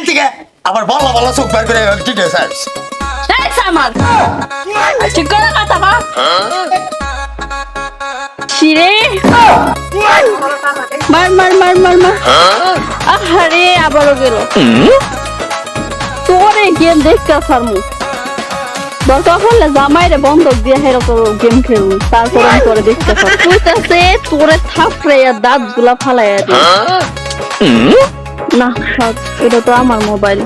Time থেকে আবার বলো বলো চোখ বের করে ঠিক তোরে গেম দেখতে সারমু দরকার হলে জামাইরে বন্ধক দিয়ে হেরো তো গেম খেলব। তারপর আমি করে দেখতে পার তোরে থাপড়ে দাঁতগুলা ফালাই না এটা তো আমার মোবাইল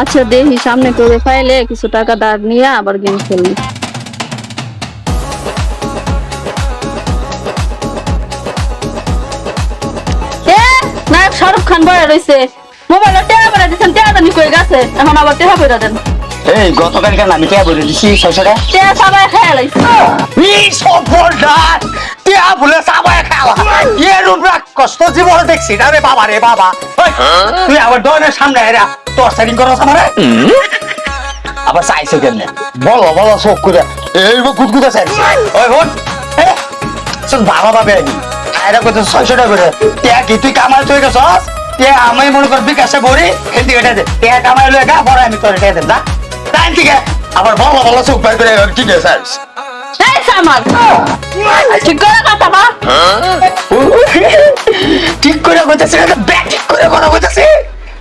আচ্ছা দেখি সামনে করে ফাইলে কিছু টাকা দাঁড় নিয়ে আবার গেম খেলবি। নায়ক শাহরুখ খান বয়ে রয়েছে মোবাইলে টেহা বেড়া দিচ্ছেন টেহা দানি কয়ে গেছে। এখন আবার টেহা বেড়া দেন। এই গতকালকে আমি টিয়া বলে দিছি ছয়শোটা টেহা সবাই খেয়ে লাইছে। এই সফলদার টিয়া বলে সাবায় খাওয়া এর উপর কষ্ট জীবন দেখছি না রে বাবা রে বাবা। তুই আবার দোকানের সামনে এরা তোর সেটিং করো আমারে আবার চাইছো কেমনে? বলো বলো চোখ করে এই গুদগুদা চাইছি। ওই বোন শোন বাবা বাবে আমি আয়রা কত ছয়শো টাকা করে। টিয়া কি তুই কামাই তুই গেছস? টিয়া আমি মনে কর বিকাশে ভরি হেলদি কেটে দে। টিয়া কামাই লয়ে গা পরে আমি তোর টিয়া দেন যা। টাইম থেকে আবার বলো বলো বের করে ঠিক আছে এই সামাদ ঠিক করে কথা বা ঠিক করে কইতেছে না ব্যাগ ঠিক করে কথা কইতেছে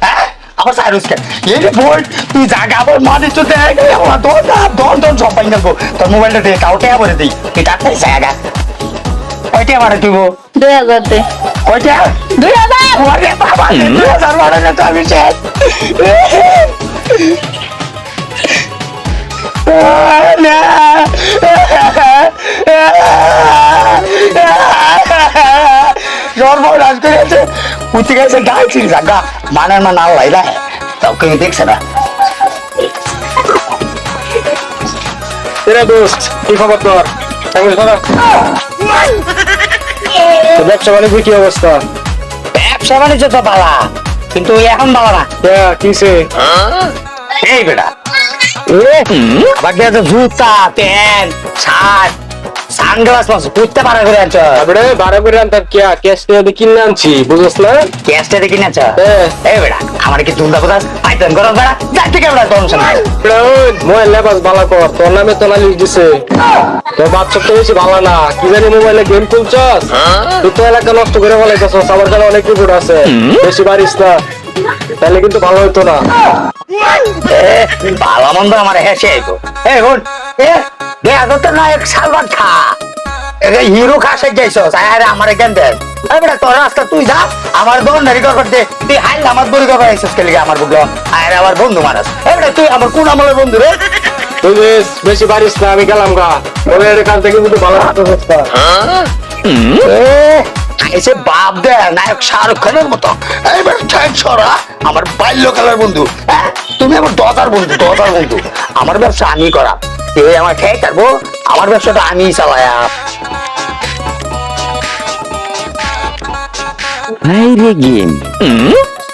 হ্যাঁ? আবার সাইরুস কে এই রে বল তুই জাগা আবার মানে তো দেখ। আমার দর না দর দর সব পাই গেল তোর মোবাইলটা দে কাউকে আবার দেই। তুই ডাক্তার জায়গা কয়টা মারে তুই দুই হাজার দে। কয়টা? দুই হাজার। ওরে বাবা দুই হাজার মারে না তো আমি শেষ। না সর্বনাশ করেছে উঠে গেছে গাইছি জাগা মানের মা নাল লাইলা তাও কেউ দেখছে না এরা দোস্ত কি খবর তোর কেমন খবর তো ব্যবসা বাণিজ্য কি অবস্থা ব্যবসা বাণিজ্য তো বালা কিন্তু এখন বালা না হ্যাঁ কিসে এই বেটা এ আবার দিয়ে তো জুতা প্যান্ট শার্ট সানগ্লাস করতে পারা করে আনছ? বারো করে আনতাম কিনে আনছি বুঝছ না? ক্যাশটা দেখি না হ্যাঁ। এই বেটা আমার কি দুন্দা কেমন তোর সঙ্গে মোবাইল লেবাস ভালো কর তোর নামে তো নালিশ দিছে। তোর বাচ্চা তো বেশি ভালো না কি জানি মোবাইলে গেম খেলছস? তুই তো এলাকা নষ্ট করে ফেলাইতেছস আমার কাছে অনেক রিপোর্ট আছে। বেশি পারিস না। তাহলে কিন্তু ভালো হতো না। এ ভালো মন্দ আমার হেসে আইতো এই হুন এ দে আদর তো নায়ক সালমান খা। হিরো খা সে আরে আমার এখান দেন বেটা তোর রাস্তা তুই যা আমার বোন নারী করবার দে। তুই হাইল আমার বড়ি করবার আইসস কে লিগে আমার বুকলো আরে আমার বন্ধু মারাস। বেটা তুই আমার কোন আমলের বন্ধু রে? তুই বেশি পারিস না আমি গেলাম গা। কাছ থেকে কিন্তু ভালো হতো এসে বাপ দে নায়ক শাহরুখ খানের মতো। এইবার ঠ্যাং ছড়া আমার বাল্যকালের বন্ধু। হ্যাঁ তুমি আমার দজার বন্ধু দজার বন্ধু। আমার ব্যবসা আমি করা। এ আমার ঠেক থাকব। আমার ব্যবসাটা রে গেম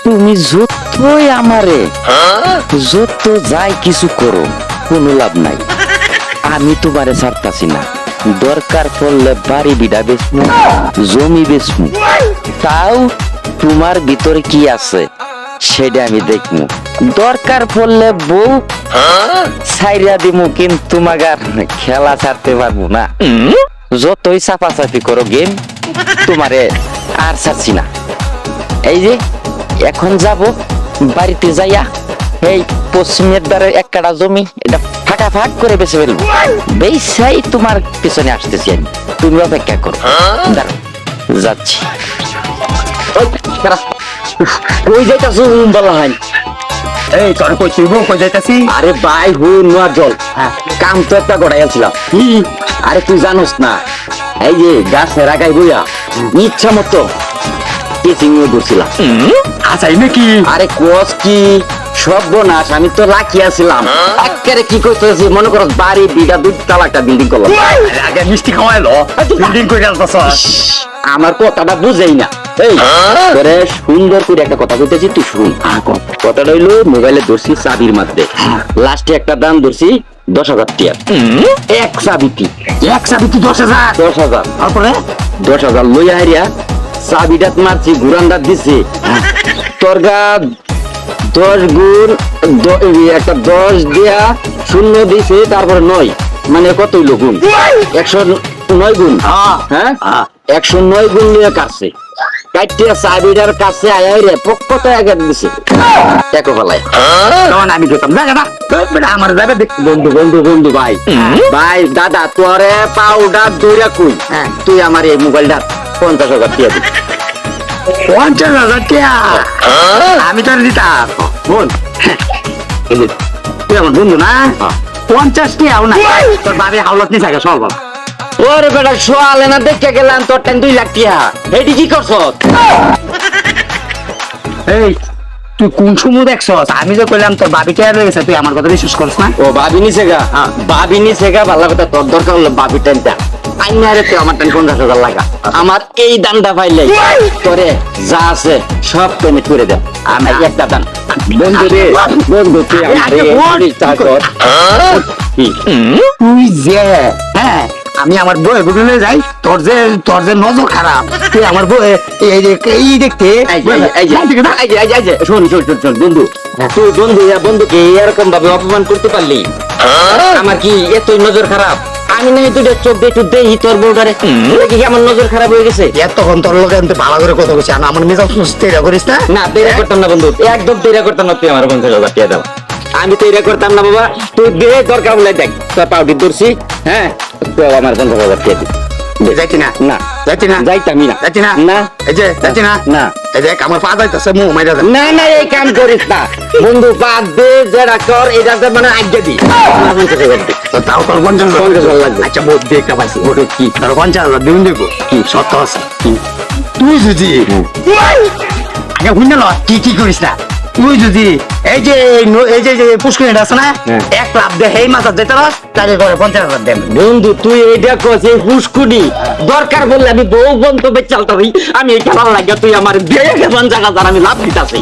তুমি যতই আমারে যত যাই কিছু করো কোনো লাভ নাই। আমি তোমারে ছাড়তাছি না। দরকার পড়লে বাড়ি বিড়া বেচমু জমি বেচমু। তাও তোমার ভিতরে কি আছে? সেটা আমি দেখমু। দরকার পড়লে বউ সাইরা দিমু, কিন্তু আর খেলা ছাড়তে পারব না। যতই চাপাচাপি করো, গেম তোমারে আর ছাড়ছি না। এই যে, এখন যাব, বাড়িতে যাইয়া এই পশ্চিমের দ্বারে এক কাটা জমি, এটা ফাটা ফাট করে বেছে ফেলব। বেসাই তোমার পিছনে আসতেছি আমি। তুমি অপেক্ষা করো। যাচ্ছি। কই যাইতাছ বলা হয় এই তোর কই তুই কই যাইতাছি? আরে ভাই হু নোয়া জল। কাম তো একটা গড়াই আছিলাম কি? আরে তুই জানোস না এই যে গাছের আগায় বইয়া ইচ্ছা মতো টিচিং নিয়ে ঘুরছিলাম। আসাই নাকি? আরে কোস কি? সর্বনাশ আমি তো লাকি আছিলাম। একেবারে কি করতেছি মনে করো বাড়ি বিঘা দুই তালা একটা বিল্ডিং করলাম। আগে মিষ্টি খাওয়াইলো। বিল্ডিং করে আমার কথাটা বুঝেই না। এই তোরে সুন্দর করে একটা কথা বলতেছি তুই শুন কথাটা হইল মোবাইলে ধরছি চাবির মধ্যে। লাস্টে একটা দাম ধরছি দশ হাজার টিয়ার এক চাবিটি এক চাবি দশ হাজার? দশ হাজার। তারপরে? দশ হাজার লইয়া হারিয়া চাবিটাত মারছি ঘুরানটা দিছি তোর গা দশ গুণ একটা দশ দিয়া শূন্য দিছে তারপরে নয়। মানে কত হইল গুণ? একশো নয় গুণ। হ্যাঁ। হ্যাঁ। একশো নয় গুণ নিয়ে কাটছে। কাটিয়া চাবিটার কাছে আয় রে পক্কতে আগে দিছে। দেখো ফেলায়। তখন আমি যেতাম না আমার যাবে বন্ধু বন্ধু বন্ধু ভাই। ভাই দাদা তোরে পাউডার দইরা কই? হ্যাঁ। তুই আমার এই মোবাইলটা পঞ্চাশ হাজার দিয়ে দিবি পঞ্চাশ হাজার টাকা। আমি তোর দিতাম। যে, তুই আমার বন্ধু না? পঞ্চাশ না। তোর বাবে হাওলত নিয়ে থাকে সব বাবা। ওরে বেটা সোয়ালে না দেখে গেলাম তোর টাইম দুই লাখ টিয়া এটি কি করছ এই তুই কোন সময় দেখছস? আমি যে কইলাম তোর বাবি কে রয়েছে তুই আমার কথা বিশ্বাস করছ না? ও ভাবি নিছে গা। ভাবি নিছে গা ভালো কথা তোর দরকার হলো ভাবি টাইমটা আইনা আমার টাইম পঞ্চাশ হাজার লাগা। আমার এই দানটা পাইলে তোরে যা আছে সব পেমেন্ট করে দে আমি একটা দান। বন্ধু রে বন্ধু তুই আমার। তুই যে হ্যাঁ আমি আমার যাই তোর যে তোর যে নজর খারাপ। তুই আমার বই এই যে এই দেখতে। শোন শোন শোন শোন বন্ধু। তুই বন্ধু বন্ধুকে এরকম ভাবে অপমান করতে পারলি? আমার কি এতই নজর খারাপ? আমি নাই দুটো চোখ দিয়ে একটু দেই তোর বউটারে। কি আমার নজর খারাপ হয়ে গেছে? এতক্ষণ তোর লোক আমি ভালো করে কথা বলছি আর আমার মেজাজ সুস্থ করিস না? না দেরা করতাম না বন্ধু একদম দেরা করতাম না তুই আমার পঞ্চাশ হাজার টাকা দাও। আমি তো এটা করতাম না বাবা তুই দে দরকার বলে দেখ তোর পাউডি ধরছি হ্যাঁ তো আমার পঞ্চাশ হাজার টাকা দিই না। না। যাইতি না যাইতামই না যাইতি না না এই যে যাইতি না না। এই দেখ আমার পা যাইতেছে মুখ মাইরা দে না না এই কাম করিস না বন্ধু বাদ দে যেটা কর এটাতে মানে আজ্ঞা দি। তো তাও তোর পঞ্চাশ পঞ্চাশ লাগবে। আচ্ছা বহুত দিয়ে একটা পাইছি ওটা কি। তোর পঞ্চাশ হাজার দিন দেবো। কি সত্য আছে? তুই যদি আগে শুনে ল কি কি করিস না? তুই যদি এই যে এই যে পুষ্করিণীটা আছে না হ্যাঁ। এক লাভ দে এই মাথা যেতে পারস তাহলে করে পঞ্চাশ হাজার দেন বন্ধু তুই এইটা কস এই ফুসকুনি দরকার বললে আমি বউ বন্ধু চালতে হই। আমি এই খেলার লাগে তুই আমার বিয়ে পঞ্চাশ হাজার আমি লাভ দিতাছি।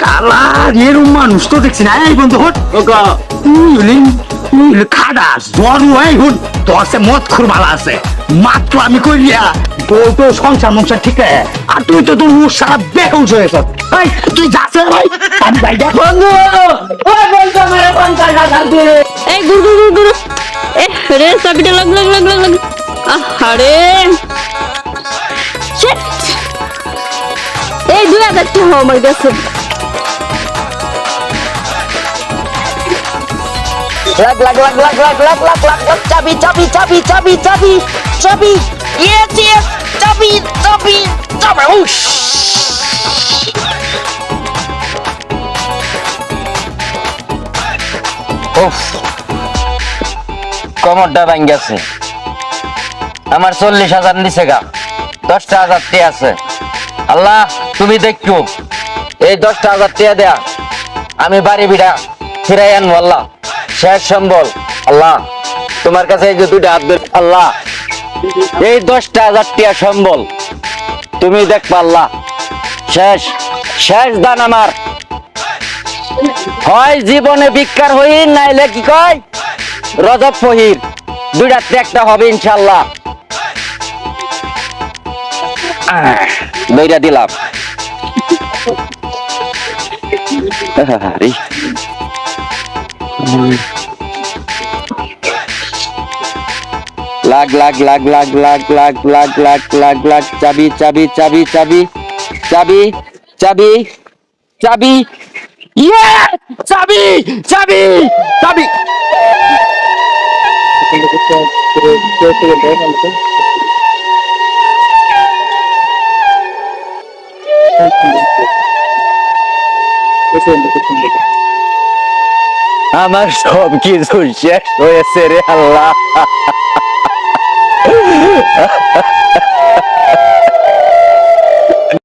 শালা এরম মানুষ তো দেখছি না। এই বন্ধু হট। ওগো, তুই তুই হলি এই হুন তোর মদ খুর আছে। মাত্র আমি কইলিয়া তোর তো সংসার মংসার ঠিক আছে আর তুই তো তোর সারা বেহুশ হয়েছ এই তুই যাচ্ছে ভাই আমি ভাই দেখ বন্ধু! এই গুড় গুড় গুড় এ রে চাবিটা লাগ লাগ লাগ লাগ লাগ। আরে এই দুই হাজার টাকা আমার কাছে Lag lag lag lag lag lag lag lag lag Chubby chubby chubby chubby chubby chubby Yes yes chubby chubby chubby Whoosh উফ কমরটা ভাঙ গেছে আমার চল্লিশ হাজার নিচে গা দশটা হাজার টি আছে আল্লাহ তুমি দেখো এই দশটা হাজার টিয়া দেয়া আমি বাড়ি বিড়া ফিরাই আনব আল্লাহ শেষ সম্বল। আল্লাহ, তোমার কাছে এই যে দুইটা হাত আল্লাহ, এই দশটা হাজার টিয়া সম্বল। তুমি দেখবা আল্লাহ, শেষ শেষ দান আমার। হয় জীবনে ভিক্ষার হইন নাইলে কি কয়? রজব ফহির দুইটাতে একটা হবে ইনশাল্লাহ দুইটা দিলাম। আরে। লাগ লাগ লাগ লাগ লাগ লাগ লাগ লাগ লাগ লাগ চাবি চাবি চাবি চাবি চাবি চাবি চাবি ইয়ে চাবি চাবি চাবি আমার সব কিছু শেষ হয়েছে রে আল্লাহ।